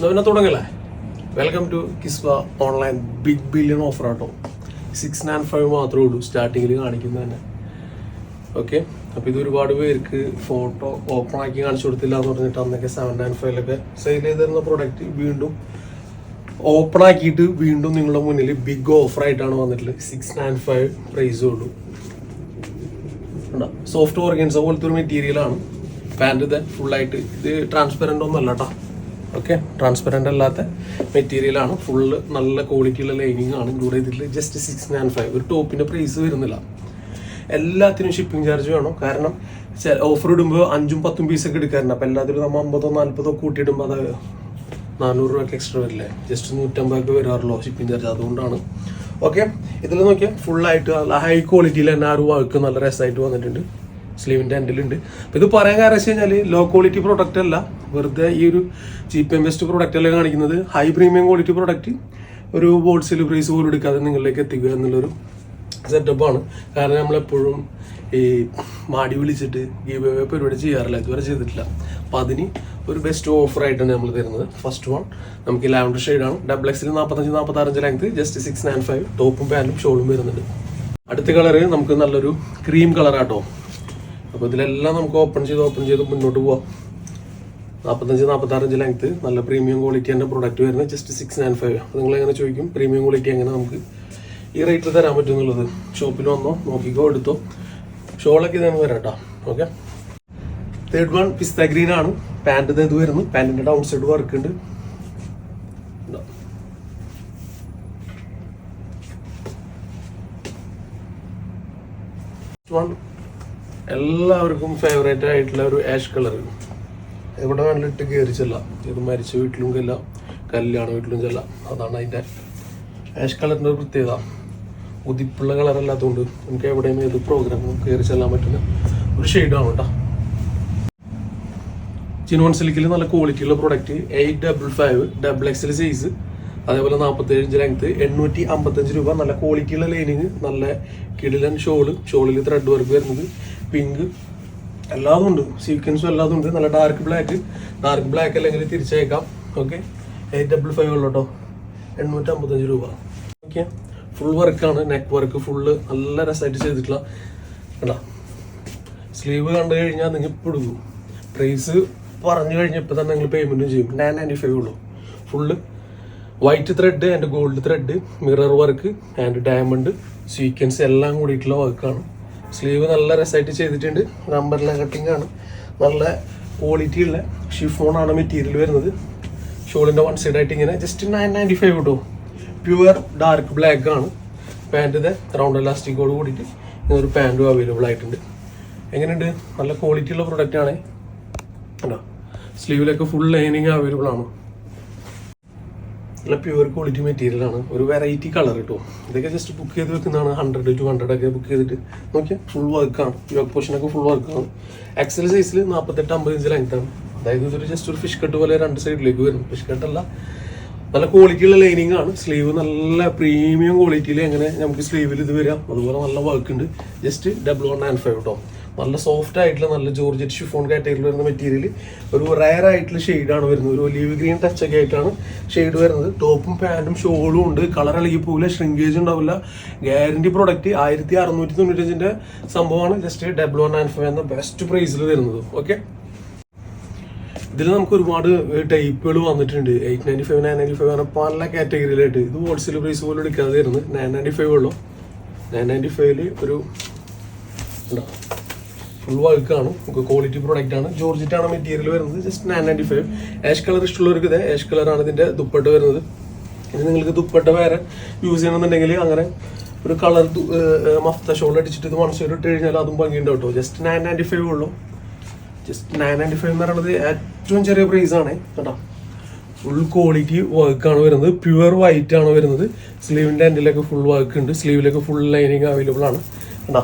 പിന്നെ തുടങ്ങല്ലേ? Welcome to Kiswa online big billion offer ആട്ടോ. സിക്സ് നയൻ ഫൈവ് മാത്രമേ ഉള്ളൂ സ്റ്റാർട്ടിങ്ങിൽ കാണിക്കുന്നത് തന്നെ. ഓക്കെ അപ്പോൾ ഇത് ഒരുപാട് പേർക്ക് ഫോട്ടോ ഓപ്പൺ ആക്കി കാണിച്ചു കൊടുത്തില്ല എന്ന് പറഞ്ഞിട്ട് അന്നൊക്കെ സെവൻ നയൻ ഫൈവിലൊക്കെ സെയിൽ ചെയ്തിരുന്ന പ്രൊഡക്റ്റ് വീണ്ടും ഓപ്പൺ ആക്കിയിട്ട് വീണ്ടും നിങ്ങളുടെ മുന്നിൽ ബിഗ് ഓഫർ ആയിട്ടാണ് വന്നിട്ടുള്ളത്. സിക്സ് നയൻ ഫൈവ് പ്രൈസേ ഉള്ളൂ. സോഫ്റ്റ് ഓർഗൻസ പോലത്തെ ഒരു മെറ്റീരിയലാണ് പാന്റ് ഇത് ഫുള്ളായിട്ട് ഇത് ട്രാൻസ്പെറന്റ് ഒന്നും അല്ല കേട്ടോ ഓക്കെ? ട്രാൻസ്പെറന്റ് അല്ലാത്ത മെറ്റീരിയൽ ആണ്. ഫുള്ള് നല്ല ക്വാളിറ്റി ഉള്ള ലൈനിങ് ആണ് ഇൻക്ലൂഡ് ചെയ്തിട്ടുള്ളത്. ജസ്റ്റ് സിക്സ് നയൻ ഫൈവ് ഒരു ടോപ്പിന്റെ പ്രൈസ് വരുന്നില്ല. എല്ലാത്തിനും ഷിപ്പിംഗ് ചാർജ് വേണം. കാരണം ഓഫർ ഇടുമ്പോൾ അഞ്ചും പത്തും പീസൊക്കെ എടുക്കാറുണ്ട്. അപ്പോൾ എല്ലാത്തിലും നമ്മൾ അമ്പതോ നാൽപ്പതോ കൂട്ടിയിടുമ്പോൾ അത് നാനൂറ് രൂപയ്ക്ക് എക്സ്ട്രാ വരില്ലേ? ജസ്റ്റ് നൂറ്റമ്പത് രൂപ വരാറുള്ളൂ ഷിപ്പിംഗ് ചാർജ് അതുകൊണ്ടാണ്. ഓക്കെ? ഇതിൽ നോക്കിയാൽ ഫുള്ളായിട്ട് നല്ല ഹൈ ക്വാളിറ്റിയിൽ തന്നെ ആ ഒരു വർക്ക് നല്ല രസമായിട്ട് വന്നിട്ടുണ്ട്. സ്ലീവിന്റെ എൻഡിലുണ്ട് അപ്പോൾ ഇത് പറയാൻ കാരണം വെച്ച് കഴിഞ്ഞാൽ ലോ ക്വാളിറ്റി പ്രോഡക്റ്റ് അല്ല. വെറുതെ ഈ ഒരു ചീപ്പ് ആൻഡ് ബെസ്റ്റ് പ്രൊഡക്റ്റ് അല്ല കാണിക്കുന്നത്? ഹൈ പ്രീമിയം ക്വാളിറ്റി പ്രോഡക്റ്റ് ഒരു ഹോൾസെയിൽ പ്രൈസ് പോലും എടുക്കാതെ നിങ്ങളിലേക്ക് എത്തിക്കുക എന്നുള്ളൊരു സെറ്റപ്പാണ് കാരണം നമ്മളെപ്പോഴും ഈ മാടി വിളിച്ചിട്ട് ഈ അവേ പരിപാടി ചെയ്യാറില്ല. ഇതുവരെ ചെയ്തിട്ടില്ല. അപ്പോൾ അതിന് ഒരു ബെസ്റ്റ് ഓഫറായിട്ടാണ് നമ്മൾ തരുന്നത്. ഫസ്റ്റ് വൺ നമുക്ക് ലാവൻഡർ ഷെയ്ഡാണ് ഡബിൾ എക്സിൽ നാൽപ്പത്തഞ്ച് നാൽപ്പത്താറഞ്ച് length just six nine five ടോപ്പും പാന്റും ഷോളും വരുന്നുണ്ട്. അടുത്ത കളറ് നമുക്ക് നല്ലൊരു ക്രീം കളറാട്ടോ അപ്പോൾ ഇതിലെല്ലാം നമുക്ക് ഓപ്പൺ ചെയ്ത് ഓപ്പൺ ചെയ്ത് മുന്നോട്ട് പോവാം. നാൽപ്പത്തഞ്ച് നാൽപ്പത്താറഞ്ച് ലെങ്ത് നല്ല പ്രീമിയം ക്വാളിറ്റി എന്റെ പ്രൊഡക്റ്റ് വരുന്നത് ജസ്റ്റ് സിക്സ് നയൻ ഫൈവ് നിങ്ങൾ എങ്ങനെ ചോദിക്കും? പ്രീമിയം ക്വാളിറ്റി എങ്ങനെ നമുക്ക് ഈ റേറ്റിൽ തരാൻ പറ്റും എന്നുള്ളത് ഷോപ്പിൽ വന്നോ? നോക്കിക്കോ എടുത്തോ. ഷോളൊക്കെ ഇതാണ് വരാം കേട്ടോ okay third one pista green ആണ്. പാന്റ് ഇത് വരുന്നു. പാന്റിന്റെ ഡൗൺ സൈഡ് വർക്ക് ഉണ്ട്. വൺ എല്ലാവർക്കും ഫേവറേറ്റ് ആയിട്ടുള്ള ഒരു ആഷ് കളർ എവിടെ വേണമെങ്കിലും ഇട്ട് കയറി ചെല്ലാം. ഇത് മരിച്ച വീട്ടിലും ചെല്ലാം കല്യാണ വീട്ടിലും ചെല്ലാം. അതാണ് അതിന്റെ ആഷ് കളറിന്റെ ഒരു പ്രത്യേകത. ഉദിപ്പുള്ള കളറല്ലാത്തതുകൊണ്ട് നമുക്ക് എവിടെയും ഏത് പ്രോഗ്രാമും കയറി ചെല്ലാൻ പറ്റുന്ന ഒരു ഷെയ്ഡാണ് കേട്ടോ. ചിനോൺ സിലിക്കിൽ നല്ല ക്വാളിറ്റിയുള്ള product eight double five double XL size അതേപോലെ നാൽപ്പത്തേഴ് ഇഞ്ച് ലെങ്ത് എണ്ണൂറ്റി അമ്പത്തഞ്ച് രൂപ. നല്ല ക്വാളിറ്റിയുള്ള ലൈനിങ് നല്ല കിടിലൻ ഷോൾ ഷോളിൽ ത്രെഡ് വർക്ക് വരുന്നത് പിങ്ക് എല്ലാതും ഉണ്ട്. സീക്വൻസും എല്ലാതും ഉണ്ട്. നല്ല ഡാർക്ക് ബ്ലാക്ക് ഡാർക്ക് ബ്ലാക്ക് അല്ലെങ്കിൽ തിരിച്ചേക്കാം ഓക്കെ എയ്റ്റ് ഡബിൾ ഫൈവ് ഉള്ളു കേട്ടോ എണ്ണൂറ്റി അമ്പത്തഞ്ച് രൂപ ഓക്കെ ഫുൾ വർക്കാണ് നെക്ക് വർക്ക് ഫുള്ള് നല്ല രസമായിട്ട് ചെയ്തിട്ടുള്ള കേട്ടോ സ്ലീവ് കണ്ടു കഴിഞ്ഞാൽ നിങ്ങൾ പിടുക്കും പ്രൈസ് പറഞ്ഞു കഴിഞ്ഞപ്പോൾ തന്നെ നിങ്ങൾ പേയ്മെന്റും ചെയ്യും. നയൻ നയന്റി ഫൈവ് ഉള്ളൂ. Full white thread and gold thread mirror work and diamond sequence എല്ലാം കൂടിയിട്ടുള്ള വർക്കാണ് സ്ലീവ് നല്ല രസമായിട്ട് ചെയ്തിട്ടുണ്ട്. നമ്പറിലെ കട്ടിംഗ് ആണ്. നല്ല ക്വാളിറ്റി ഉള്ള. ഷിഫോൺ ആണ് മെറ്റീരിയൽ വരുന്നത്. ഷോളിന്റെ വൺ സൈഡ് ആയിട്ട് ഇങ്ങനെ ജസ്റ്റ് നയൻ നയന്റി ഫൈവ് കിട്ടും പ്യുവർ ഡാർക്ക് ബ്ലാക്ക് ആണ് പാന്റിന്റെ റൗണ്ട് ഇലാസ്റ്റിക്കോട് കൂടിയിട്ട് ഇങ്ങനെ ഒരു പാന്റും അവൈലബിൾ ആയിട്ടുണ്ട്. എങ്ങനെയുണ്ട്? നല്ല ക്വാളിറ്റി ഉള്ള പ്രൊഡക്റ്റ് ആണ്. കണ്ടോ? സ്ലീവിലൊക്കെ ഫുൾ ലൈനിങ് അവൈലബിൾ ആണ്. നല്ല പ്യുവർ ക്വാളിറ്റി മെറ്റീരിയൽ ആണ്. ഒരു വെറൈറ്റി കളർ കിട്ടും ഇതൊക്കെ ജസ്റ്റ് ബുക്ക് ചെയ്ത് വെക്കുന്നതാണ്. ഹൺഡ്രഡ് ടു ഹൺഡ്രഡ് ഒക്കെ ബുക്ക് ചെയ്തിട്ട്. നോക്കിയാൽ ഫുൾ വർക്കാണ് യോക്ക് പോർഷനൊക്കെ ഫുൾ വർക്കാണ് എക്സൽ സൈസിൽ നാൽപ്പത്തെട്ട് അമ്പത് ഇഞ്ച് ലെങ്ത് ആണ്. അതായത് ഇതൊരു ജസ്റ്റ് ഒരു ഫിഷ് കട്ട് പോലെ രണ്ട് സൈഡിലേക്ക് വരും. ഫിഷ് കട്ടല്ല നല്ല ക്വാളിറ്റിയുള്ള ലൈനിങ് ആണ്. സ്ലീവ് നല്ല പ്രീമിയം ക്വാളിറ്റിയിൽ എങ്ങനെ നമുക്ക് സ്ലീവിൽ ഇത് വരാം. അതുപോലെ നല്ല വർക്ക് ഉണ്ട്. Just double one nine five കേട്ടോ നല്ല സോഫ്റ്റ് ആയിട്ടുള്ള നല്ല ജോർജറ്റ് ഷിഫോൺ കാറ്റഗറിയിൽ വരുന്ന മെറ്റീരിയൽ ഒരു റയർ ആയിട്ടുള്ള ഷെയ്ഡാണ് വരുന്നത്. ഒരു ഒലീവ് ഗ്രീൻ ടച്ച് ഒക്കെ ആയിട്ടാണ് ഷെയ്ഡ് വരുന്നത്. ടോപ്പും പാന്റും ഷോളും ഉണ്ട്. കളർ ഇളകി പോകില്ല ഷ്രിങ്കേജ് ഉണ്ടാവില്ല. ഗ്യാരണ്ടി പ്രൊഡക്റ്റ് ആയിരത്തി അറുന്നൂറ്റി തൊണ്ണൂറ്റഞ്ചിന്റെ സംഭവമാണ്. Just double one nine five എന്ന ബെസ്റ്റ് പ്രൈസിൽ വരുന്നത്. ഓക്കെ ഇതിൽ നമുക്ക് ഒരുപാട് ടൈപ്പുകൾ വന്നിട്ടുണ്ട് eight ninety five nine ninety five അങ്ങനെ പല കാറ്റഗറിയിലായിട്ട് ഇത് ഹോൾസെയിൽ പ്രൈസ് പോലും എടുക്കാതെ വരുന്നത്. നയൻ നയന്റി ഫൈവ് ഉള്ളൂ. നയൻ നയന്റി ഫൈവിൽ ഒരു ഫുൾ വർക്ക് ആണ്. നമുക്ക് ക്വാളിറ്റി പ്രോഡക്റ്റ് ആണ്. ജോർജിറ്റ് ആണ് മെറ്റീരിയൽ വരുന്നത്. Just nine ninety five ash colour ഇഷ്ടമുള്ളവർക്ക് ഇത് ആഷ് കളറാണ് ഇതിന്റെ ദുപ്പട്ട വരുന്നത്. ഇനി നിങ്ങൾക്ക് ദുപ്പട്ട വേറെ യൂസ് ചെയ്യണമെന്നുണ്ടെങ്കിൽ അങ്ങനെ ഒരു കളർ മഫ്ത ഷോൾ അടിച്ചിട്ട് ഇത് മണസ്സൂർ ഇട്ട് കഴിഞ്ഞാൽ അതും ഭംഗിയുണ്ടാവും കേട്ടോ. ജസ്റ്റ് നയൻ നയന്റി ഫൈവ് ഉള്ളൂ. ജസ്റ്റ് നയൻ നയന്റി ഫൈവ് എന്ന് പറയുന്നത് ഏറ്റവും ചെറിയ പ്രൈസ് ആണ് കേട്ടോ. ഫുൾ ക്വാളിറ്റി വർക്കാണ് വരുന്നത്. പ്യുവർ വൈറ്റ് ആണ് വരുന്നത്. സ്ലീവിന്റെ എൻഡിലൊക്കെ ഫുൾ വർക്ക് ഉണ്ട്. സ്ലീവിലൊക്കെ ഫുൾ ലൈനിങ് അവൈലബിൾ ആണ്. കേട്ടോ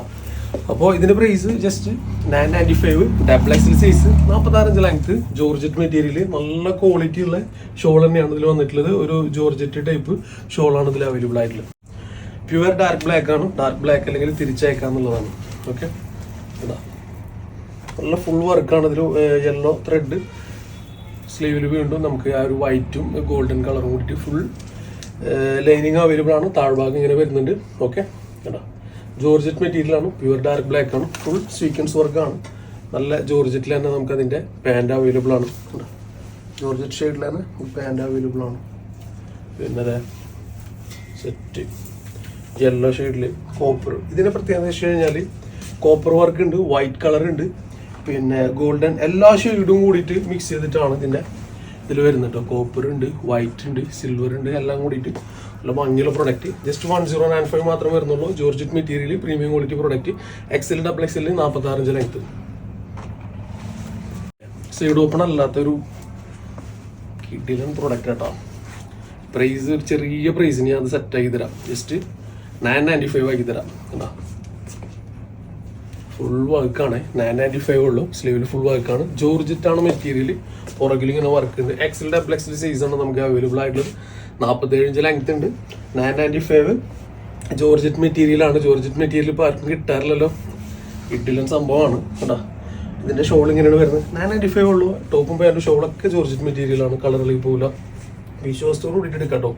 അപ്പോൾ ഇതിന്റെ price just nine ninety five double XL size നാൽപ്പത്താറഞ്ച് length georgette material നല്ല ക്വാളിറ്റി ഉള്ള ഷോൾ തന്നെയാണ് ഇതിൽ വന്നിട്ടുള്ളത്. ഒരു ജോർജറ്റ് ടൈപ്പ് ഷോളാണ് ഇതിൽ അവൈലബിൾ ആയിട്ടുള്ളത്. പ്യുവർ ഡാർക്ക് ബ്ലാക്ക് ആണ്. ഡാർക്ക് ബ്ലാക്ക് അല്ലെങ്കിൽ തിരിച്ചയക്കാന്നുള്ളതാണ് ഓക്കെ നല്ല ഫുൾ വർക്കാണ് ഇതിൽ യെല്ലോ ത്രെഡ് സ്ലീവിൽ വീണ്ടും നമുക്ക് ആ ഒരു വൈറ്റും ഗോൾഡൻ കളറും കൂടിയിട്ട് ഫുൾ ലൈനിങ് അവൈലബിൾ ആണ്. താഴ്ഭാഗം ഇങ്ങനെ വരുന്നുണ്ട്. ഓക്കെ കേട്ടോ ജോർജറ്റ് മെറ്റീരിയൽ ആണ് പ്യുവർ ഡാർക്ക് ബ്ലാക്ക് ആണ് ഫുൾ സ്വീക്വൻസ് വർക്കാണ് നല്ല ജോർജറ്റിൽ തന്നെ നമുക്ക് അതിന്റെ പാന്റ് അവൈലബിൾ ആണ്? ജോർജറ്റ് ഷെയ്ഡിൽ തന്നെ പാന്റ് അവൈലബിൾ ആണ്. പിന്നെ സെറ്റ് യെല്ലോ ഷെയ്ഡിൽ കോപ്പർ ഇതിന്റെ പ്രത്യേകത വെച്ച് കഴിഞ്ഞാൽ കോപ്പർ വർക്ക് ഉണ്ട് വൈറ്റ് കളർ ഉണ്ട്. പിന്നെ ഗോൾഡൻ എല്ലാ ഷെയ്ഡും കൂടിയിട്ട് മിക്സ് ചെയ്തിട്ടാണ് ഇതിന്റെ ഇതിൽ വരുന്നത് കേട്ടോ കോപ്പർ ഉണ്ട് വൈറ്റ് ഉണ്ട് സിൽവർ ഉണ്ട് എല്ലാം കൂടിയിട്ട് നല്ല ഭംഗിയുള്ള product just one zero nine five മാത്രമേ വരുന്നുള്ളൂ. Georgette material premium quality product XL double XL ആറിഞ്ച് length side open അല്ലാത്തൊരു കിഡിലൻ പ്രൊഡക്റ്റ് കേട്ടോ പ്രൈസ് ഒരു ചെറിയ പ്രൈസിന് അത് സെറ്റ് ആക്കി തരാം. ജസ്റ്റ് നയൻ നയന്റി ഫൈവ് ആക്കി തരാം. കേട്ടോ ഫുൾ വർക്കാണ് നയൻ നയന്റി ഫൈവ് ഉള്ളൂ. സ്ലീവിൽ ഫുൾ വർക്കാണ് ജോർജറ്റ് ആണ് മെറ്റീരിയൽ പുറകിൽ ഇങ്ങനെ വർക്ക് ഉണ്ട്. എക്സൽ ഡബിൾ എക്സൽ ആണ് നമുക്ക് അവൈലബിൾ ആയിട്ടുള്ളത്. നാൽപ്പത്തേഴ് ഇഞ്ച് ലെങ്ത് ഉണ്ട്. Nine ninety five georgette material ആണ്. ജോർജറ്റ് മെറ്റീരിയൽ ഇപ്പോൾ ആർക്കും കിട്ടാറില്ലല്ലോ. കിട്ടില്ല സംഭവമാണ്. കേട്ടോ ഇതിന്റെ ഷോൾ ഇങ്ങനെയാണ് വരുന്നത്. നയൻ നയന്റി ഫൈവ് ഉള്ളൂ ടോപ്പും പാന്റും ഷോളൊക്കെ ജോർജറ്റ് മെറ്റീരിയൽ ആണ്. കളറിൽ പോകില്ല വിശ്വാസത്തോട് കൂടിയിട്ട് എടുക്കാം കേട്ടോ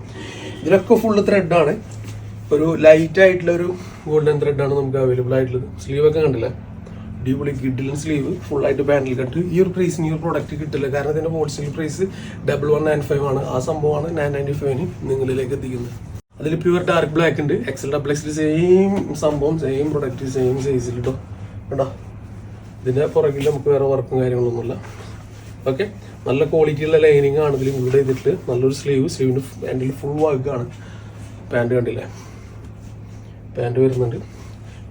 ഇതിലൊക്കെ ഫുള്ള് ത്രെഡാണ് ഒരു ലൈറ്റ് ആയിട്ടുള്ള ഒരു ഗോൾഡൻ ആണ് നമുക്ക് അവൈലബിൾ ആയിട്ടുള്ളത്. സ്ലീവ് ഒക്കെ കണ്ടില്ല? അടിപൊളി കിഡിലൻ സ്ലീവ് ഫുൾ ആയിട്ട് പാനൽ കട്ട് ഈ ഒരു പ്രൈസിന് ഈ ഒരു പ്രോഡക്റ്റ് കിട്ടില്ല. കാരണം ഇതിന്റെ wholesale price double one nine five ആണ്. ആ സംഭവമാണ് നയൻ നയന്റി ഫൈവിന് നിങ്ങളിലേക്ക് എത്തിക്കുന്നത്. അതിൽ പ്യുവർ ഡാർക്ക് ബ്ലാക്ക് ഉണ്ട്. എക്സൽ ഡബിൾ എക്സിൽ സെയിം സംഭവം സെയിം പ്രൊഡക്റ്റ് സെയിം സൈസിൽ കേട്ടോ കേട്ടോ ഇതിന്റെ പുറകിൽ നമുക്ക് വേറെ വർക്കും കാര്യങ്ങളൊന്നുമില്ല ഓക്കെ നല്ല ക്വാളിറ്റിയുള്ള ലൈനിങ് ആണ് ഇതിൽ ഇൻക്ലൂഡ് ചെയ്തിട്ട്. നല്ലൊരു സ്ലീവ് സ്ലീവിന്റെ പാന്റിൽ ഫുൾ ആണ്. പാന്റ് കണ്ടില്ലേ? പാന്റ് വരുന്നുണ്ട്.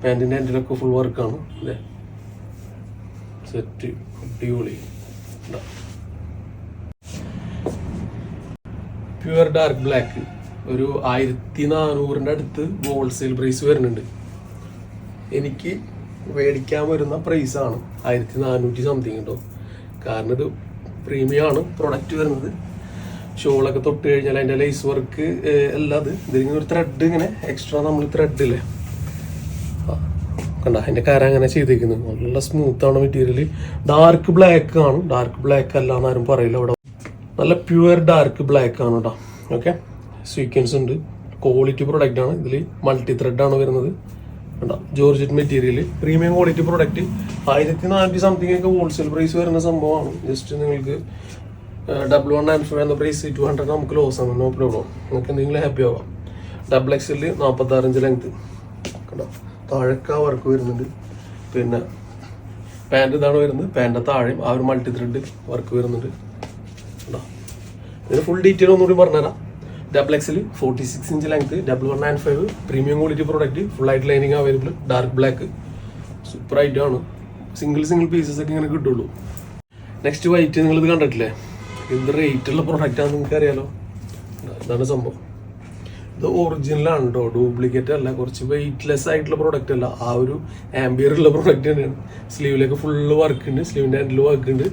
പാന്റിന്റെ എന്റിലൊക്കെ ഫുൾ വർക്കാണ് അല്ലേ സെറ്റ് അടിപൊളി പ്യുവർ ഡാർക്ക് ബ്ലാക്ക് ഒരു ആയിരത്തി നാനൂറിന്റെ അടുത്ത് ഹോൾസെയിൽ പ്രൈസ് വരുന്നുണ്ട്. എനിക്ക് മേടിക്കാൻ വരുന്ന പ്രൈസാണ് ആയിരത്തി നാനൂറ്റി സംതിങ് കേട്ടോ കാരണം ഇത് പ്രീമിയമാണ് പ്രൊഡക്റ്റ് വരുന്നത്. ഷോളൊക്കെ തൊട്ട് കഴിഞ്ഞാൽ അതിന്റെ ലൈസ് വർക്ക് എല്ലാം അത് ഇതിങ്ങനെ ഒരു ത്രെഡ് ഇങ്ങനെ എക്സ്ട്രാ നമ്മൾ ത്രെഡ് ഇല്ലേ? കണ്ട? അതിന്റെ കര അങ്ങനെ ചെയ്തേക്കുന്നു. നല്ല സ്മൂത്ത് ആണ് മെറ്റീരിയൽ ഡാർക്ക് ബ്ലാക്ക് ആണ്. ഡാർക്ക് ബ്ലാക്ക് അല്ല എന്നാരും പറയില്ല അവിടെ നല്ല പ്യുവർ ഡാർക്ക് ബ്ലാക്ക് ആണ് കേട്ടോ ഓക്കെ സ്വീക്വൻസ് ഉണ്ട്. ക്വാളിറ്റി പ്രൊഡക്റ്റ് ആണ്. ഇതിൽ മൾട്ടി ത്രെഡ് ആണ് വരുന്നത്. കണ്ടോ? Georgette material premium quality product ആയിരത്തി നാനൂറ്റി സംതിങ് ഒക്കെ ഹോൾസെയിൽ പ്രൈസ് വരുന്ന സംഭവമാണ്. ജസ്റ്റ് നിങ്ങൾക്ക് ഡബിൾ വൺ ആൻഡ് ഫൈവ് എന്ന പ്രൈസ് ടു ഹൺഡ്രഡ് നമുക്ക് ലോസ് ആണ്. നോ പ്രോബ്ലം നിങ്ങൾക്ക് എന്തെങ്കിലും ഹാപ്പി ആവാം. ഡബിൾ എക്സിൽ ആറഞ്ച് ലെങ്ത് കണ്ടോ? താഴേക്ക് വർക്ക് വരുന്നുണ്ട്. പിന്നെ പാന്റ് ഇതാണ് വരുന്നത്. പാന്റ് താഴെയും ആ ഒരു മൾട്ടി ത്രെഡ് വർക്ക് വരുന്നുണ്ട്. കണ്ടോ? ഇതിന് ഫുൾ ഡീറ്റെയിൽ ഒന്നുകൂടി പറഞ്ഞുതരാം. Double XL forty six inch length double one and five premium quality product full ആയിട്ട് lining available dark black super ആണ്. സിംഗിൾ സിംഗിൾ പീസസ് ഒക്കെ ഇങ്ങനെ കിട്ടുള്ളൂ. നെക്സ്റ്റ് വൈറ്റ് നിങ്ങളിത് കണ്ടിട്ടില്ലേ? എന്ത് റേറ്റ് ഉള്ള പ്രൊഡക്റ്റ് ആണെന്ന് നിങ്ങൾക്ക് അറിയാലോ ഇതാണ് സംഭവം. ഇത് ഒറിജിനലാണ് കേട്ടോ ഡ്യൂപ്ലിക്കേറ്റ് അല്ല കുറച്ച് വെയിറ്റ്ലെസ് ആയിട്ടുള്ള പ്രൊഡക്റ്റ് അല്ല. ആ ഒരു ആംബിയർ ഉള്ള പ്രൊഡക്റ്റ് തന്നെയാണ്. സ്ലീവിലേക്ക് ഫുള്ള് വർക്ക് ഉണ്ട്. സ്ലീവിന്റെ ഹാൻഡിൽ വർക്ക് ഉണ്ട്.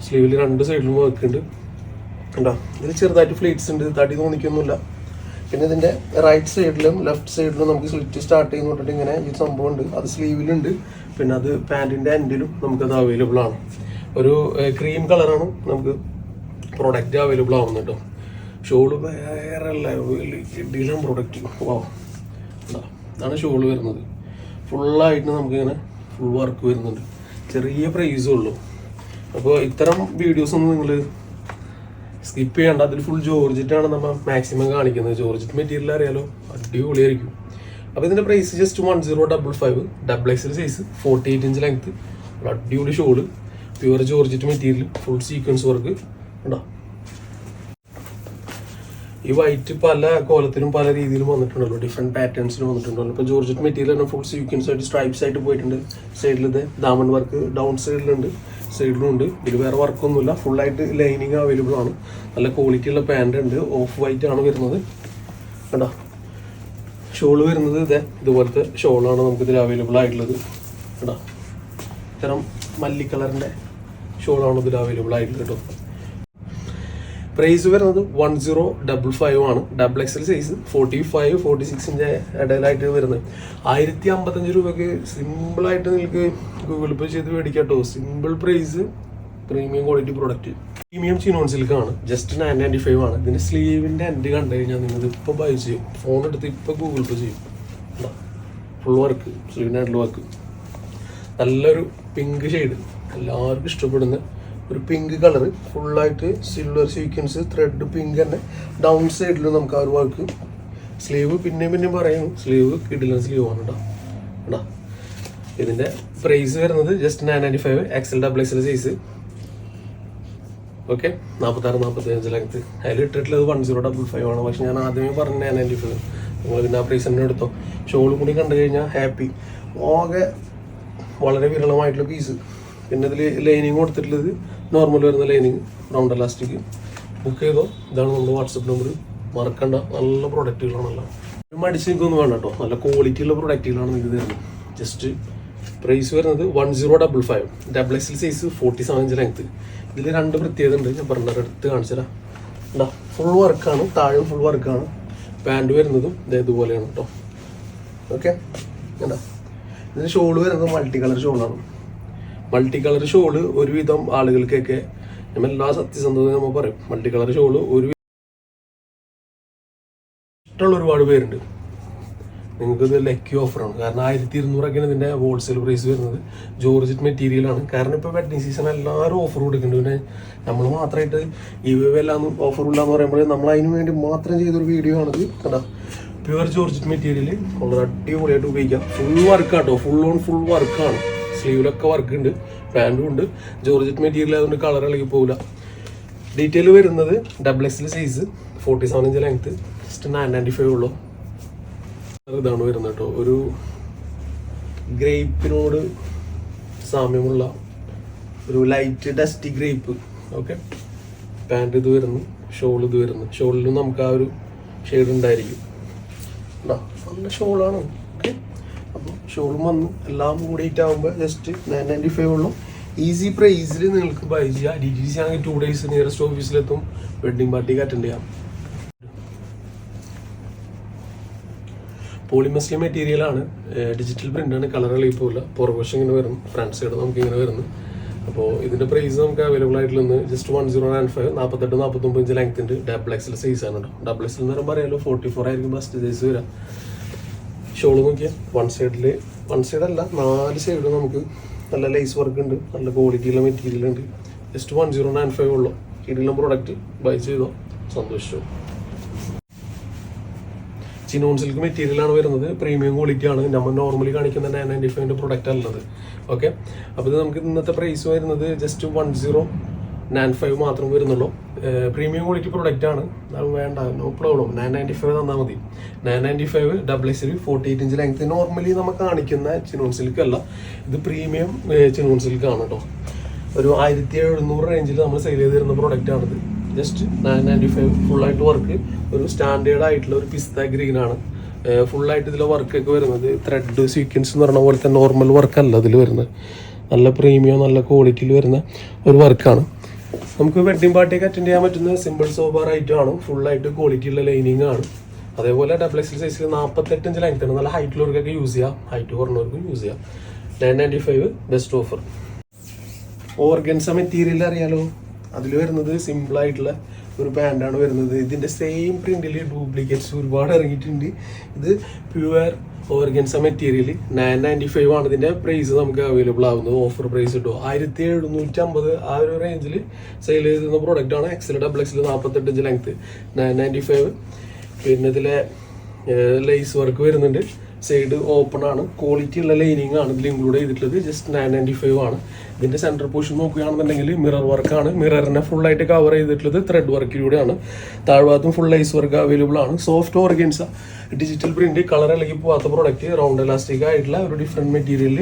സ്ലീവിൽ രണ്ട് സൈഡിലും വർക്ക് ഉണ്ട്. കണ്ടോ? ഇതിൽ ചെറുതായിട്ട് ഫ്ലീറ്റ്സ് ഉണ്ട്. തടി തോന്നിക്കൊന്നുമില്ല. പിന്നെ ഇതിന്റെ റൈറ്റ് സൈഡിലും ലെഫ്റ്റ് സൈഡിലും നമുക്ക് സ്ലിറ്റ് സ്റ്റാർട്ട് ചെയ്യുന്ന തൊട്ടിട്ട് ഇങ്ങനെ ഈ സംഭവം ഉണ്ട്. അത് സ്ലീവിലുണ്ട് പിന്നെ അത് പാന്റിന്റെ എൻഡിലും നമുക്കത് അവൈലബിൾ ആണ്. ഒരു ക്രീം കളറാണ് നമുക്ക് പ്രൊഡക്റ്റ് അവൈലബിൾ ആവുന്നത് കേട്ടോ. ഷോൾ വേറെ ഡിസൈൻ പ്രൊഡക്റ്റ് വാ ഇതാണ് ഷോൾ വരുന്നത്. ഫുള്ളായിട്ട് നമുക്കിങ്ങനെ ഫുൾ വർക്ക് വരുന്നുണ്ട്. ചെറിയ പ്രൈസേ ഉള്ളൂ. അപ്പോൾ ഇത്തരം വീഡിയോസ് ഒന്നും നിങ്ങൾ സ്കിപ്പ് ചെയ്യണ്ട. അതിൽ ഫുൾ ജോർജിറ്റാണ് നമ്മൾ മാക്സിമം കാണിക്കുന്നത്. ജോർജിറ്റ് മെറ്റീരിയൽ അറിയാലോ അടിപൊളിയായിരിക്കും. അപ്പോൾ ഇതിന്റെ price just one zero double five double XL size forty eight inch length അടിപൊളി shawl. Pure georgette material full sequence work ഉണ്ടോ ഈ വൈറ്റ് പല കോലത്തിലും പല രീതിയിലും വന്നിട്ടുണ്ടല്ലോ. ഡിഫറെന്റ് പാറ്റേൺസിലും വന്നിട്ടുണ്ടല്ലോ. ഇപ്പോൾ ജോർജറ്റ് മെറ്റീരിയൽ തന്നെ ഫുൾ സീക്വൻസ് ആയിട്ട് സ്ട്രൈപ്സ് ആയിട്ട് പോയിട്ടുണ്ട്. സൈഡിൽ ഇത് ഡയമണ്ട് വർക്ക് ഡൗൺ സൈഡിലുണ്ട് സൈഡിലും ഉണ്ട്. ഇതിൽ വേറെ വർക്കൊന്നുമില്ല ഫുൾ ആയിട്ട് ലൈനിങ് അവൈലബിൾ ആണ്. നല്ല ക്വാളിറ്റി ഉള്ള പാന്റ് ഉണ്ട്. ഓഫ് വൈറ്റ് ആണ് വരുന്നത്. കണ്ടോ? ഷോൾ വരുന്നത് ഇതേ ഇതുപോലത്തെ ഷോളാണ് നമുക്ക് ഇതിൽ അവൈലബിൾ ആയിട്ടുള്ളത്. കേട്ടോ ഇത്തരം മല്ലി കളറിന്റെ ഷോളാണ് ഇതിൽ അവൈലബിൾ ആയിട്ട് കേട്ടോ. പ്രൈസ് വരുന്നത് വൺ സീറോ ഡബിൾ ഫൈവ് ആണ്. Double XL size forty five forty സിക്സിന്റെ ഇടയിലായിട്ട് വരുന്നത്. ആയിരത്തി അമ്പത്തഞ്ച് രൂപയ്ക്ക് സിമ്പിളായിട്ട് നിങ്ങൾക്ക് ഗൂഗിൾ പേ ചെയ്ത് മേടിക്കാം കേട്ടോ simple price premium quality product premium chinon silk ആണ്. ജസ്റ്റ് നയൻ നയന്റി ഫൈവ് ആണ് ഇതിന്റെ സ്ലീവിന്റെ എൻഡ് കണ്ടു കഴിഞ്ഞാൽ നിങ്ങൾ ഇപ്പോൾ ബൈ ചെയ്യും. ഫോൺ എടുത്ത് ഇപ്പോൾ ഗൂഗിൾ പേ ചെയ്യും. ഫുൾ വർക്ക് സ്ലീവിന്റെ വർക്ക് നല്ലൊരു പിങ്ക് ഷെയ്ഡ് എല്ലാവർക്കും ഇഷ്ടപ്പെടുന്ന ഒരു പിങ്ക് കളർ ഫുള്ളായിട്ട് സിൽവർ സീക്വൻസ് ത്രെഡ് പിങ്ക് തന്നെ. ഡൗൺ സൈഡിൽ നമുക്ക് ആ ഒരു വർക്ക് സ്ലീവ് പിന്നെയും പിന്നെയും പറയും. സ്ലീവ് കിടിലൻ സ്ലീവ് ആണ് കേട്ടോ കേട്ടോ ഇതിന്റെ പ്രൈസ് വരുന്നത് just nine ninety five XL double XL size okay നാൽപ്പത്താറ് നാൽപ്പത്തി അഞ്ച് ലെങ്ത് അതിൽ ഇട്ടിട്ടുള്ളത് വൺ സീറോ ഡബിൾ ഫൈവ് ആണ്. പക്ഷെ ഞാൻ ആദ്യമേ പറഞ്ഞ നയൻ നയന്റി ഫൈവ് നിങ്ങൾ പിന്നെ ആ പ്രൈസ് തന്നെ എടുത്തോ. ഷോളും കൂടി കണ്ടു കഴിഞ്ഞാൽ ഹാപ്പി ആകെ വളരെ വിരളമായിട്ടുള്ള പീസ് പിന്നെ ഇതിൽ ലൈനിങ് കൊടുത്തിട്ടുള്ളത് നോർമൽ വരുന്ന ലൈനിങ് റൗണ്ട് ഇലാസ്റ്റിക് ബുക്ക് ചെയ്തോ? ഇതാണ് നമ്മുടെ വാട്സപ്പ് നമ്പർ മറക്കണ്ട. നല്ല പ്രൊഡക്റ്റുകളാണല്ലോ മടിച്ച് നിൽക്കൊന്നും വേണ്ട കേട്ടോ. നല്ല ക്വാളിറ്റി ഉള്ള പ്രൊഡക്റ്റുകളാണ് നിങ്ങൾക്ക് തരുന്നത്. ജസ്റ്റ് പ്രൈസ് വരുന്നത് one zero double five double XL size forty seven inch length ഇതിൽ രണ്ട് പ്രത്യേകത ഉണ്ട്. ഞാൻ പറഞ്ഞ എടുത്ത് കാണിച്ചു തരാം. എന്താ ഫുൾ വർക്കാണ് താഴെ ഫുൾ വർക്കാണ് പാന്റ് വരുന്നതും ദേ ഇതുപോലെയാണ് കേട്ടോ. ഓക്കെ എന്താ ഇതിന് ഷോൾ വരുന്നത് മൾട്ടി കളർ ഷോളാണ് മൾട്ടി കളർ ഷോൾ ഒരുവിധം ആളുകൾക്കൊക്കെ നമ്മൾ എല്ലാ സത്യസന്ധതയും നമ്മൾ പറയും. മൾട്ടി കളർ ഷോൾ ഒരു ഇഷ്ടമുള്ള ഒരുപാട് പേരുണ്ട്. നിങ്ങൾക്ക് ഇത് ലക്കി ഓഫറാണ് കാരണം ആയിരത്തി ഇരുന്നൂറൊക്കെയാണ് ഇതിന്റെ ഹോൾസെയിൽ പ്രൈസ് വരുന്നത് ജോർജറ്റ് മെറ്റീരിയൽ ആണ്. കാരണം ഇപ്പോൾ വെഡിങ് സീസൺ എല്ലാവരും ഓഫർ കൊടുക്കുന്നുണ്ട്. പിന്നെ നമ്മൾ മാത്രമായിട്ട് ഈ എല്ലാം ഓഫർ ഇല്ല എന്ന് പറയുമ്പോൾ നമ്മൾ അതിന് വേണ്ടി മാത്രം ചെയ്തൊരു വീഡിയോ ആണിത്. കണ്ടാ? പ്യുവർ ജോർജറ്റ് മെറ്റീരിയൽ വളരെ അടിപൊളിയായിട്ട് ഉപയോഗിക്കാം. ഫുൾ വർക്കാട്ടോ ഫുൾ ഓൺ ഫുൾ വർക്കാണ് സ്ലീവിലൊക്കെ വർക്ക് ഉണ്ട് പാന്റും ഉണ്ട്. ജോർജറ്റ് മെറ്റീരിയൽ അതുകൊണ്ട് കളർ ഇളകി പോകില്ല ഡീറ്റെയിൽ വരുന്നത് double XL size forty seven inch length just nine ninety five ഉള്ളൂ ഇതാണ് വരുന്നത് കേട്ടോ. ഒരു ഗ്രേപ്പിനോട് സാമ്യമുള്ള ഒരു light dusty grape okay pant ഇത് വരുന്നു. ഷോൾ ഇത് വരുന്നു. ഷോളിലും നമുക്ക് ആ ഒരു ഷെയ്ഡ് ഉണ്ടായിരിക്കും. നല്ല ഷോളാണ് ഷോളും വന്നു. എല്ലാം കൂടിയിട്ടാകുമ്പോൾ ജസ്റ്റ് നയൻ നയന്റി ഫൈവ് ഉള്ളൂ ഈസി പ്രൈസിൽ നിങ്ങൾക്ക് ബൈ ചെയ്യാം. ഡി ടി സി ആണെങ്കിൽ ടു ഡേയ്സ് നിയറസ്റ്റ് ഓഫീസിലെത്തും വെഡിങ് പാർട്ടിക്ക് അറ്റൻഡ് ചെയ്യാം. പോളിമസ്ലി മെറ്റീരിയൽ ആണ്. ഡിജിറ്റൽ പ്രിന്റ് ആണ്. കളർ എളിയിപ്പോല്ല പുറകുവശം ഇങ്ങനെ വരുന്നു. ഫ്രണ്ട് സൈഡ് നമുക്ക് ഇങ്ങനെ വരുന്നു. അപ്പോൾ ഇതിന്റെ പ്രൈസ് നമുക്ക് അവൈലബിൾ ആയിട്ടുള്ള just one zero nine five നാൽപ്പത്തെട്ട് നാൽപ്പത്തൊമ്പത് ഇഞ്ച് ലെങ്ത്തിന്റെ ഡബിൾ എക്സിൽ സൈസ് ആണ് കേട്ടോ ഡബിൾ എക്സിൽ എന്ന് പറയുമ്പോൾ അറിയാലോ ഫോർട്ടി ഫോർ ആയിരിക്കും ബസ്റ്റ് സൈസ് വരാം. ഷോൾ നോക്കിയാൽ വൺ സൈഡിൽ വൺ സൈഡല്ല നാല് സൈഡിൽ നമുക്ക് നല്ല ലൈസ് വർക്ക് ഉണ്ട് നല്ല ക്വാളിറ്റിയുള്ള മെറ്റീരിയൽ ഉണ്ട്. Just one zero nine five ഉള്ളൂ. ഇതിലുള്ള പ്രോഡക്റ്റ് ബൈ ചെയ്തോ. സന്തോഷിച്ചു. ചിനോൺ സിൽക്ക് മെറ്റീരിയൽ ആണ് വരുന്നത്. പ്രീമിയം ക്വാളിറ്റി ആണ്. നമ്മൾ നോർമലി കാണിക്കുന്ന നയൻ നയന്റി ഫൈവിന്റെ പ്രൊഡക്റ്റ് അല്ലത്. ഓക്കെ അപ്പോൾ ഇത് നമുക്ക് ഇന്നത്തെ പ്രൈസ് വരുന്നത് just one zero nine five മാത്രം വരുന്നുള്ളൂ പ്രീമിയം ക്വാളിറ്റി പ്രോഡക്റ്റ് ആണ്. അത് വേണ്ട no problem nine ninety five തന്നാൽ മതി. Nine ninety five double S B forty eight inch length normally നമ്മൾ കാണിക്കുന്ന ചിനോൺ സിൽക്ക് അല്ല. ഇത് പ്രീമിയം ചിനോൺ സിൽക്ക് ആണ് കേട്ടോ ഒരു ആയിരത്തി എഴുന്നൂറ് റേഞ്ചിൽ നമ്മൾ സെയിൽ ചെയ്ത് തരുന്ന പ്രൊഡക്റ്റ് ആണിത്. ജസ്റ്റ് നയൻ നയന്റി ഫൈവ് ഫുള്ളായിട്ട് വർക്ക് ഒരു സ്റ്റാൻഡേർഡ് ആയിട്ടുള്ള ഒരു പിസ്ത ഗ്രീൻ ആണ്. ഫുള്ളായിട്ട് ഇതിലെ വർക്കൊക്കെ വരുന്നത് ത്രെഡ് സീക്വൻസ് എന്ന് പറഞ്ഞ പോലത്തെ നോർമൽ വർക്കല്ല ഇതിൽ വരുന്നത്. നല്ല പ്രീമിയം നല്ല ക്വാളിറ്റിയിൽ വരുന്ന ഒരു വർക്കാണ് നമുക്ക് വെഡ്ഡിംഗ് പാർട്ടിയൊക്കെ അറ്റൻഡ് ചെയ്യാൻ പറ്റുന്ന സിമ്പിൾ സോബർ ഐറ്റം ആണ് ഫുൾ ആയിട്ട് ക്വാളിറ്റി ഉള്ള ലൈനിങ് ആണ് അതേപോലെ ഡബിൾ എക്സൽ സൈസിൽ നാൽപ്പത്തെട്ട് ഇഞ്ച് ലെങ്ത് ആണ്. നല്ല ഹൈറ്റുള്ളവർക്കൊക്കെ യൂസ് ചെയ്യാം. ഹൈറ്റ് കുറഞ്ഞവർക്കും യൂസ് ചെയ്യാം. Nine ninety five best offer organza material അറിയാലോ? അതിൽ വരുന്നത് സിമ്പിൾ ആയിട്ടുള്ള ഒരു പാന്റാണ് വരുന്നത്. ഇതിന്റെ സെയിം പ്രിന്റിൽ ഡ്യൂപ്ലിക്കേറ്റ്സ് ഒരുപാട് ഇറങ്ങിയിട്ടുണ്ട്. ഇത് pure organza material nine ninety five ആണ്. ഇതിന്റെ പ്രൈസ് നമുക്ക് അവൈലബിൾ ആവുന്നത്. ഓഫർ പ്രൈസ് കിട്ടും ആയിരത്തി എഴുന്നൂറ്റി അമ്പത് ആ ഒരു റേഞ്ചിൽ സെയിൽ ചെയ്തിരുന്ന പ്രോഡക്റ്റ് ആണ്. എക്സൽ ഡബിൾ എക്സിൽ നാൽപ്പത്തെട്ട് inch length nine ninety five പിന്നെ ഇതിലെ ലേസ് വർക്ക് വരുന്നുണ്ട്. സൈഡ് ഓപ്പൺ ആണ്. ക്വാളിറ്റി ഉള്ള ലൈനിങ് ആണ് ഇതിൽ ഇൻക്ലൂഡ് ചെയ്തിട്ടുള്ളത്. ജസ്റ്റ് നയൻ നയന്റി ഫൈവ് ആണ്. ഇതിന്റെ സെന്റർ പോർഷൻ നോക്കുകയാണെന്നുണ്ടെങ്കിൽ മിറർ വർക്കാണ് മിററിനെ ഫുൾ ആയിട്ട് കവർ ചെയ്തിട്ടുള്ളത് ത്രെഡ് വർക്കിലൂടെയാണ് താഴ്ഭാഗത്തും ഫുൾ ഐസ് വർക്ക് അവൈലബിൾ ആണ്. Soft organza digital print colour ഇളകി പോവാത്ത പ്രോഡക്റ്റ് റൗണ്ട് ഇലാസ്റ്റിക് ആയിട്ടുള്ള ഒരു ഡിഫറെന്റ് മെറ്റീരിയലിൽ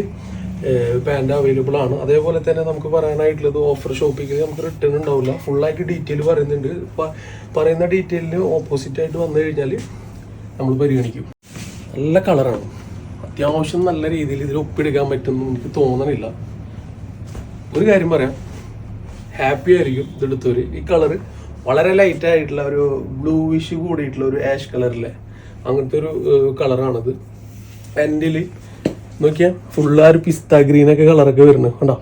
പാന്റ് അവൈലബിൾ ആണ്. അതേപോലെ തന്നെ നമുക്ക് പറയാനായിട്ടുള്ളത് ഓഫർ ഷോപ്പിക്ക് നമുക്ക് റിട്ടേൺ ഉണ്ടാവില്ല. ഫുള്ളായിട്ട് ഡീറ്റെയിൽ പറയുന്നുണ്ട്. പറയുന്ന ഡീറ്റെയിലിന് ഓപ്പോസിറ്റ് ആയിട്ട് വന്നു കഴിഞ്ഞാൽ നമ്മൾ പരിഗണിക്കും. നല്ല കളറാണ് അത്യാവശ്യം നല്ല രീതിയിൽ ഇതിൽ ഒപ്പിയെടുക്കാൻ പറ്റുമെന്ന് എനിക്ക് തോന്നണില്ല. ഒരു കാര്യം പറയാം. ഹാപ്പി ആയിരിക്കും ഇതെടുത്തവര്. ഈ കളർ വളരെ ലൈറ്റ് ആയിട്ടുള്ള ഒരു ബ്ലൂവിഷ് കൂടിയിട്ടുള്ള ഒരു ആഷ് കളറിലെ അങ്ങനത്തെ ഒരു കളറാണത് പെന്റിൽ നോക്കിയാൽ ഫുള്ള് ഒരു പിസ്ത ഗ്രീൻ ഒക്കെ കളറൊക്കെ വരുന്നത് കണ്ടോ?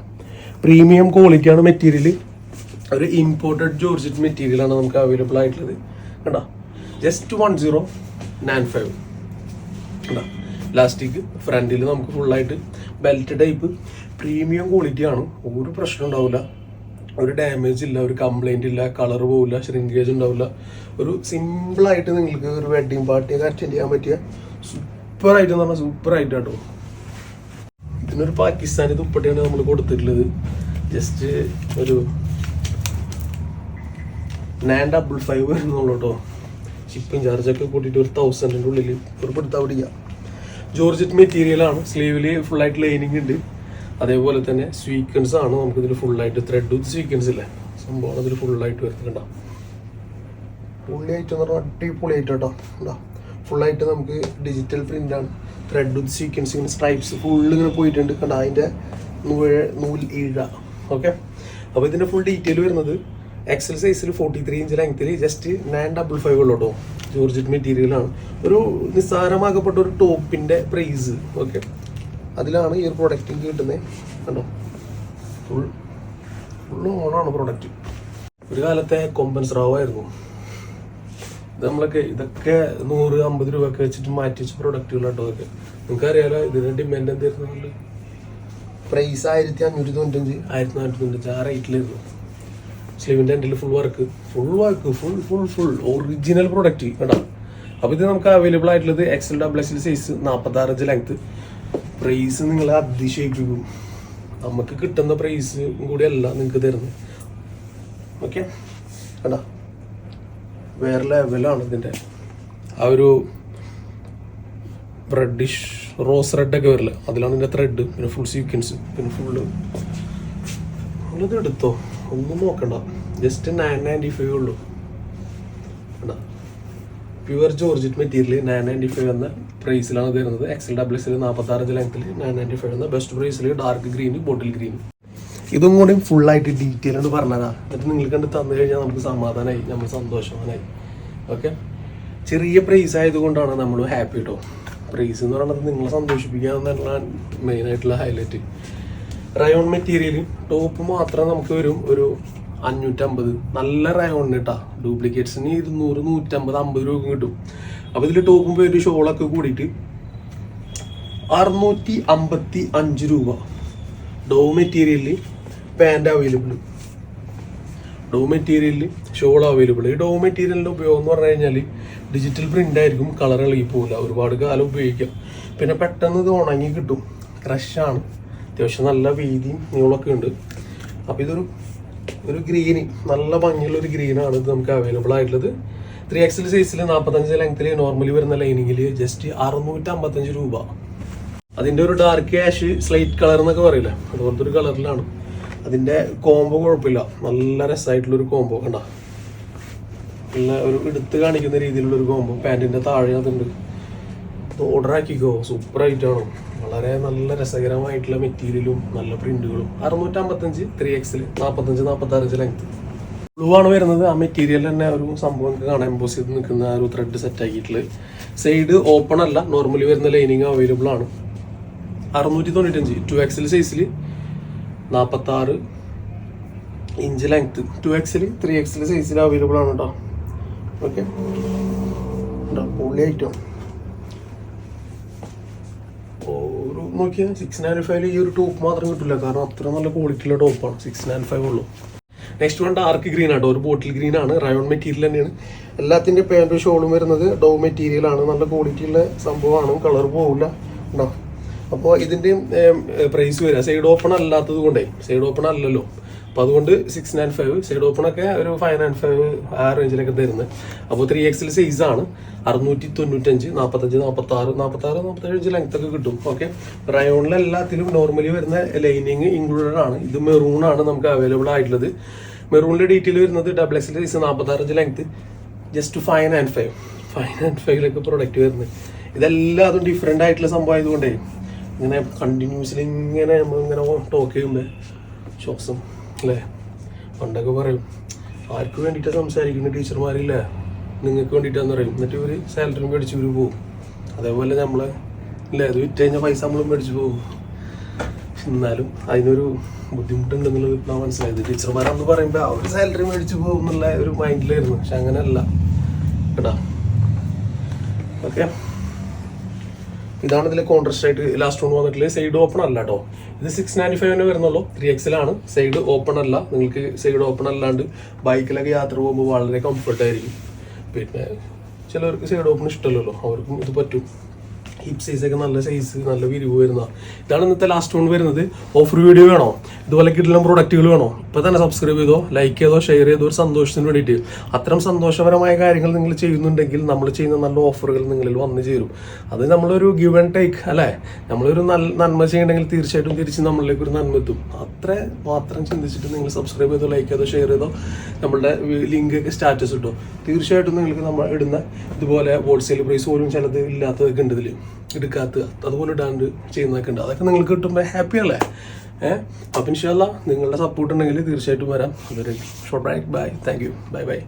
പ്രീമിയം ക്വാളിറ്റിയാണ് മെറ്റീരിയൽ ഒരു ഇമ്പോർട്ടഡ് ജോർജറ്റ് മെറ്റീരിയലാണ് നമുക്ക് അവൈലബിൾ ആയിട്ടുള്ളത്. കണ്ടോ? Just one zero nine five elastic ഫ്രണ്ടിൽ നമുക്ക് ഫുള്ളായിട്ട് ബെൽറ്റ് ടൈപ്പ് പ്രീമിയം ക്വാളിറ്റി ആണ്. ഒരു പ്രശ്നം ഉണ്ടാവില്ല ഒരു ഡാമേജ് ഇല്ല ഒരു കംപ്ലൈന്റ് ഇല്ല കളർ പോവില്ല ഷ്രിങ്കേജ് ഉണ്ടാവില്ല ഒരു സിമ്പിളായിട്ട് നിങ്ങൾക്ക് ഒരു വെഡിങ് പാർട്ടിയൊക്കെ അറ്റൻഡ് ചെയ്യാൻ പറ്റിയ സൂപ്പർ ആയിട്ട് എന്ന് പറഞ്ഞാൽ സൂപ്പർ ആയിട്ട് കേട്ടോ ഇതിനൊരു പാകിസ്ഥാനി ദുപ്പട്ടയാണ് നമ്മൾ കൊടുത്തിട്ടുള്ളത്. ജസ്റ്റ് ഒരു നയൻ ഡബിൾ ഫൈവ് വരുന്നുള്ളൂ കേട്ടോ ഷിപ്പിംഗ് ചാർജൊക്കെ കൂട്ടിയിട്ട് ഒരു തൗസൻഡിന്റെ ഉള്ളിൽ ഒരു പിടുത്താ പിടിക്കുക ജോർജറ്റ് മെറ്റീരിയലാണ് സ്ലീവിൽ ആയിട്ട് ലൈനിങ് ഉണ്ട്. അതേപോലെ തന്നെ സ്വീക്വൻസ് ആണ് നമുക്ക് ഇതിൽ ഫുള്ളായിട്ട് ത്രെഡ് വിത്ത് സ്വീക്കൻസ് ഇല്ലേ? സംഭവമാണ് ഇതിൽ ഫുള്ളായിട്ട് വരുന്നുണ്ടോ? പുള്ളിയായിട്ട് എന്ന് പറഞ്ഞാൽ അടിപൊളിയായിട്ട് കേട്ടോ. എന്താ ഫുള്ളായിട്ട് നമുക്ക് digital print thread with sequence ഇങ്ങനെ സ്ട്രൈപ്സ് ഫുള്ള് ഇങ്ങനെ പോയിട്ടുണ്ട്. കണ്ട? അതിന്റെ നൂഴ നൂൽ ഈഴ. ഓക്കെ അപ്പോൾ ഇതിന്റെ ഫുൾ ഡീറ്റെയിൽ വരുന്നത് എക്സൽ സൈസിൽ ഫോർട്ടി ത്രീ ഇഞ്ച് ലെങ്ത്തിൽ ജസ്റ്റ് നയൻ ഡബിൾ ഫൈവ് ഉള്ളൂ ജോർജറ്റ് മെറ്റീരിയലാണ് ഒരു നിസ്സാരമാക്കപ്പെട്ട ഒരു ടോപ്പിന്റെ പ്രൈസ് ഓക്കെ അതിലാണ് ഈ ഒരു പ്രൊഡക്റ്റ് കിട്ടുന്നത് കണ്ടോ? ഫുൾ ഫുള്ള് ഓണാണ് പ്രൊഡക്റ്റ് ഒരു കാലത്തെ കൊമ്പൻ സ്രാവായിരുന്നു. ഇത് നമ്മളൊക്കെ ഇതൊക്കെ നൂറ് അമ്പത് രൂപ ഒക്കെ വെച്ചിട്ട് മാറ്റി വെച്ച പ്രൊഡക്റ്റുകളാട്ടോ ഇതൊക്കെ. നിങ്ങൾക്ക് അറിയാലോ ഇതിന്റെ ഡിമാൻഡ് എന്തായിരുന്നു പ്രൈസ് ആയിരത്തി അഞ്ഞൂറ്റി തൊണ്ണൂറ്റഞ്ച്. ആയിരത്തി നാനൂറ്റി തൊണ്ണൂറ്റഞ്ച് ആ റേറ്റിലായിരുന്നു സ്ലീവിന്റെ എന്റെ full work full work full full full original product കേട്ടോ അപ്പോൾ ഇത് നമുക്ക് അവൈലബിൾ ആയിട്ടുള്ളത് എക്സൽ ഡബിൾ എക്സൽ സൈസ് നാൽപ്പത്തി ആറ് ഇഞ്ച് ലെങ്ത് പ്രൈസ് നിങ്ങൾ അതിശയിപ്പിക്കും. നമുക്ക് കിട്ടുന്ന പ്രൈസ് കൂടിയല്ല നിങ്ങൾക്ക് തരുന്നത്. ഓക്കെ കേട്ടോ വേറെ ലെവലാണ് ഇതിന്റെ ആ ഒരു റെഡിഷ് റോസ് റെഡൊക്കെ വരില്ല? അതിലാണ് ഇതിന്റെ ത്രെഡ് പിന്നെ ഫുൾ സീക്വൻസ് പിന്നെ ഫുള്ള് എടുത്തോ? ഒന്നും നോക്കണ്ട. ജസ്റ്റ് നയൻ നയന്റി ഫൈവ് ഉള്ളൂ pure georgette material nine ninety five എന്ന പ്രൈസിലാണ് തരുന്നത്. എക്സൽ ഡബിൾ നാൽപ്പത്തി ആറ് ലെങ്ത്തിൽ നയൻ നയന്റി ഫൈവ് എന്ന ബെസ്റ്റ് പ്രൈസിൽ ഡാർക്ക് ഗ്രീൻ ബോട്ടിൽ ഗ്രീൻ ഇതും കൂടി ഫുള്ളായിട്ട് ഡീറ്റെയിൽ ആണ് പറഞ്ഞതാ. എന്നിട്ട് നിങ്ങൾ കണ്ട് തന്നു കഴിഞ്ഞാൽ നമുക്ക് സമാധാനമായി നമ്മൾ സന്തോഷവാനായി. ഓക്കെ ചെറിയ പ്രൈസ് ആയതുകൊണ്ടാണ് നമ്മൾ ഹാപ്പി കേട്ടോ പ്രൈസ് എന്ന് പറയുന്നത് നിങ്ങളെ സന്തോഷിപ്പിക്കുക മെയിൻ ആയിട്ടുള്ള ഹൈലൈറ്റ് റയോൺ മെറ്റീരിയൽ ടോപ്പ് മാത്രം നമുക്ക് വരും ഒരു അഞ്ഞൂറ്റമ്പത്. നല്ല റയോണിന് കേട്ടാ ഡ്യൂപ്ലിക്കേറ്റ്സിന് ഇരുന്നൂറ് നൂറ്റമ്പത് അമ്പത് രൂപ കിട്ടും. അപ്പോൾ ഇതിൽ ടോപ്പും പേര് ഷോളൊക്കെ കൂടിയിട്ട് അറുന്നൂറ്റി അമ്പത്തി അഞ്ച് രൂപ ഡോ മെറ്റീരിയലിൽ പാന്റ് അവൈലബിൾ ഡോ മെറ്റീരിയലിൽ ഷോൾ അവൈലബിൾ ഈ ഡോ മെറ്റീരിയലിന്റെ ഉപയോഗം എന്ന് പറഞ്ഞു കഴിഞ്ഞാൽ ഡിജിറ്റൽ പ്രിന്റ് ആയിരിക്കും കളർ ഇളകി പോകില്ല ഒരുപാട് കാലം ഉപയോഗിക്കാം. പിന്നെ പെട്ടെന്ന് ഇത് ഉണങ്ങി കിട്ടും. ക്രഷാണ് അത്യാവശ്യം നല്ല വീതിയും നീളമൊക്കെ ഉണ്ട്. അപ്പോൾ ഇതൊരു ഒരു ഗ്രീന് നല്ല ഭംഗിയുള്ള ഒരു ഗ്രീനാണ് ഇത് നമുക്ക് അവൈലബിൾ ആയിട്ടുള്ളത്. ത്രീ എക്സൽ സൈസിൽ നാൽപ്പത്തഞ്ച് ലെങ്ത്തിൽ നോർമലി വരുന്ന ലൈനിങ്ങിൽ ജസ്റ്റ് അറുന്നൂറ്റമ്പത്തഞ്ച് രൂപ. അതിന്റെ ഒരു ഡാർക്ക് ആഷ് സ്ലൈറ്റ് കളർ എന്നൊക്കെ പറയില്ല? അതുപോലത്തെ ഒരു കളറിലാണ് അതിന്റെ കോംബോ കുഴപ്പമില്ല. നല്ല രസമായിട്ടുള്ള ഒരു കോംബോ കണ്ട. നല്ല ഒരു എടുത്ത് കാണിക്കുന്ന രീതിയിലുള്ള ഒരു കോംബോ പാന്റിന്റെ താഴെ അതുണ്ട്. ഓർഡർ ആക്കിക്കോ. സൂപ്പർ ആയിട്ടാണ് വളരെ നല്ല രസകരമായിട്ടുള്ള മെറ്റീരിയലും നല്ല പ്രിന്റുകളും. അറുന്നൂറ്റമ്പത്തഞ്ച് ത്രീ എക്സിൽ നാൽപ്പത്തഞ്ച് നാൽപ്പത്തി ആറ് ലെങ്ത് ബ്ലൂ ആണ് വരുന്നത്. ആ മെറ്റീരിയൽ തന്നെ ഒരു സംഭവം കാണാൻ എംബോസ് ചെയ്ത് നിൽക്കുന്ന ഒരു ത്രെഡ് സെറ്റ് ആക്കിയിട്ടുള്ളത്. സൈഡ് ഓപ്പൺ അല്ല. നോർമലി വരുന്ന ലൈനിങ് അവൈലബിൾ ആണ്. അറുന്നൂറ്റി തൊണ്ണൂറ്റഞ്ച് ടു എക്സിൽ സൈസിൽ നാൽപ്പത്തി ആറ് inch length two XL three XL സൈസിൽ അവൈലബിൾ ആണ് കേട്ടോ ഓക്കെ പൊള്ളി ഐറ്റം ഒരു നോക്കിയാൽ സിക്സ് നയൻ ഫൈവിൽ ഈ ഒരു ടോപ്പ് മാത്രം കിട്ടില്ല കാരണം അത്ര നല്ല ക്വാളിറ്റിയുള്ള ടോപ്പാണ് സിക്സ് നയൻ ഫൈവ് ഉള്ളൂ. നെക്സ്റ്റ് വൺ ഡാർക്ക് ഗ്രീൻ ആട്ടോ ഒരു ബോട്ടിൽ ഗ്രീൻ ആണ്. റയോൺ മെറ്റീരിയൽ തന്നെയാണ്. എല്ലാത്തിന്റെ പാന്റും ഷോളും വരുന്നത് ഡോ മെറ്റീരിയൽ ആണ്. നല്ല ക്വാളിറ്റിയുള്ള സംഭവമാണ്. കളർ പോവില്ല ഉണ്ടോ അപ്പോൾ ഇതിന്റെയും പ്രൈസ് വരിക സൈഡ് ഓപ്പൺ അല്ലാത്തത് കൊണ്ടേ. സൈഡ് ഓപ്പൺ അല്ലല്ലോ. അപ്പോൾ അതുകൊണ്ട് six nine five side open ഒക്കെ ഒരു ഫൈവ് നയൻ ഫൈവ് ആ റേഞ്ചിലൊക്കെ തരുന്നത്. അപ്പോൾ ത്രീ എക്സിൽ സൈസാണ് ആണ്. അറുന്നൂറ്റി തൊണ്ണൂറ്റഞ്ച് നാൽപ്പത്തഞ്ച് നാൽപ്പത്തി ആറ് നാൽപ്പത്തി ആറ് നാൽപ്പത്തേഴ് ലെങ്ത് ഒക്കെ കിട്ടും. ഓക്കെ റയോണിൽ എല്ലാത്തിലും നോർമലി വരുന്ന ലൈനിങ് ഇൻക്ലൂഡഡ് ആണ്. ഇത് മെറൂൺ ആണ് നമുക്ക് അവൈലബിൾ ആയിട്ടുള്ളത്. മെറൂണിന്റെ ഡീറ്റെയിൽ വരുന്നത് ഡബിൾ എക്സ് സൈസ് നാൽപ്പത്തി ആറ് length just five and five five and ഫൈവിലൊക്കെ product വരുന്നത്. ഇതെല്ലാം അതും ഡിഫറെന്റ് ആയിട്ടുള്ള സംഭവം ആയതുകൊണ്ടേ ഇങ്ങനെ കണ്ടിന്യൂസ്ലി ഇങ്ങനെ നമ്മൾ ഇങ്ങനെ ടോക്ക് ചെയ്യുമ്പോൾ ശ്വാസം അല്ലേ? പണ്ടൊക്കെ പറയും ആർക്ക് വേണ്ടിയിട്ടാണ് സംസാരിക്കുന്ന ടീച്ചർമാരില്ലേ? നിങ്ങൾക്ക് വേണ്ടിയിട്ടാന്ന് പറയും. എന്നിട്ട് ഇവർ സാലറി മേടിച്ച് ഇവർ പോകും അതേപോലെ നമ്മൾ ഇല്ല? അത് വിറ്റ് കഴിഞ്ഞാൽ പൈസ നമ്മൾ മേടിച്ച് പോകും എന്നാലും അതിനൊരു ബുദ്ധിമുട്ടുണ്ടെന്നുള്ളത് ഇപ്പം മനസ്സിലായത്. ടീച്ചർമാരാന്ന് പറയുമ്പോൾ അവർ സാലറി മേടിച്ച് പോകും എന്നുള്ള ഒരു മൈൻഡിലായിരുന്നു പക്ഷെ അങ്ങനെയല്ല. കേട്ടാ? ഓക്കെ. ഇതാണ് ഇതിലെ കോൺട്രസ്റ്റ് ആയിട്ട് ലാസ്റ്റ് വൺ വന്നിട്ടുള്ളത് സൈഡ് ഓപ്പൺ അല്ല കേട്ടോ ഇത് സിക്സ് നയന്റി ഫൈവിന് വരുന്നുള്ളൂ. ത്രീ എക്സിലാണ് സൈഡ് ഓപ്പൺ അല്ല. നിങ്ങൾക്ക് സൈഡ് ഓപ്പൺ അല്ലാണ്ട് ബൈക്കിലൊക്കെ യാത്ര പോകുമ്പോൾ വളരെ കംഫർട്ട് ആയിരിക്കും. പിന്നെ ചിലവർക്ക് സൈഡ് ഓപ്പൺ ഇഷ്ടമല്ലല്ലോ. അവർക്കും ഇത് പറ്റും. ഹിപ്പ് സൈസ് ഒക്കെ നല്ല സൈസ് നല്ല വിരിവ് വരുന്ന ഇതാണ് ഇന്നത്തെ ലാസ്റ്റ് വൺ വരുന്നത്. ഓഫർ വീഡിയോ വേണോ? ഇതുപോലെ കിട്ടുന്ന പ്രൊഡക്റ്റുകൾ വേണോ? ഇപ്പൊ തന്നെ സബ്സ്ക്രൈബ് ചെയ്തോ ലൈക്ക് ചെയ്തോ ഷെയർ ചെയ്തോ ഒരു സന്തോഷത്തിന് വേണ്ടിയിട്ട്. അത്തരം സന്തോഷപരമായ കാര്യങ്ങൾ നിങ്ങൾ ചെയ്യുന്നുണ്ടെങ്കിൽ നമ്മൾ ചെയ്യുന്ന നല്ല ഓഫറുകൾ നിങ്ങളിൽ വന്നു ചേരും. അത് നമ്മളൊരു ഗിവ് ആൻഡ് ടേക്ക് അല്ലേ? നമ്മളൊരു നല്ല നന്മ ചെയ്യണമെങ്കിൽ തീർച്ചയായിട്ടും തിരിച്ച് നമ്മളിലേക്ക് ഒരു നന്മ എത്തും. അത്ര മാത്രം ചിന്തിച്ചിട്ട് നിങ്ങൾ സബ്സ്ക്രൈബ് ചെയ്തോ ലൈക്ക് ചെയ്തോ ഷെയർ ചെയ്തോ നമ്മളുടെ ലിങ്ക് ഒക്കെ സ്റ്റാറ്റസ് ഇട്ടോ. തീർച്ചയായിട്ടും നിങ്ങൾക്ക് നമ്മൾ ഇടുന്ന ഇതുപോലെ ഹോൾസെയിൽ പ്രൈസ് പോലും ചിലത് ഇല്ലാത്തതൊക്കെ ഉണ്ട് ഇതിൽ എടുക്കാത്ത അതുപോലെ ഇടാണ്ട് ചെയ്യുന്നതൊക്കെ ഉണ്ട്. അതൊക്കെ നിങ്ങൾക്ക് കിട്ടുമ്പോൾ ഹാപ്പി അല്ലേ? ഏഹ് അപ്പം ഇൻഷാല്ല നിങ്ങളുടെ സപ്പോർട്ട് ഉണ്ടെങ്കിൽ തീർച്ചയായിട്ടും വരാം. അതൊരു short bye thank you bye bye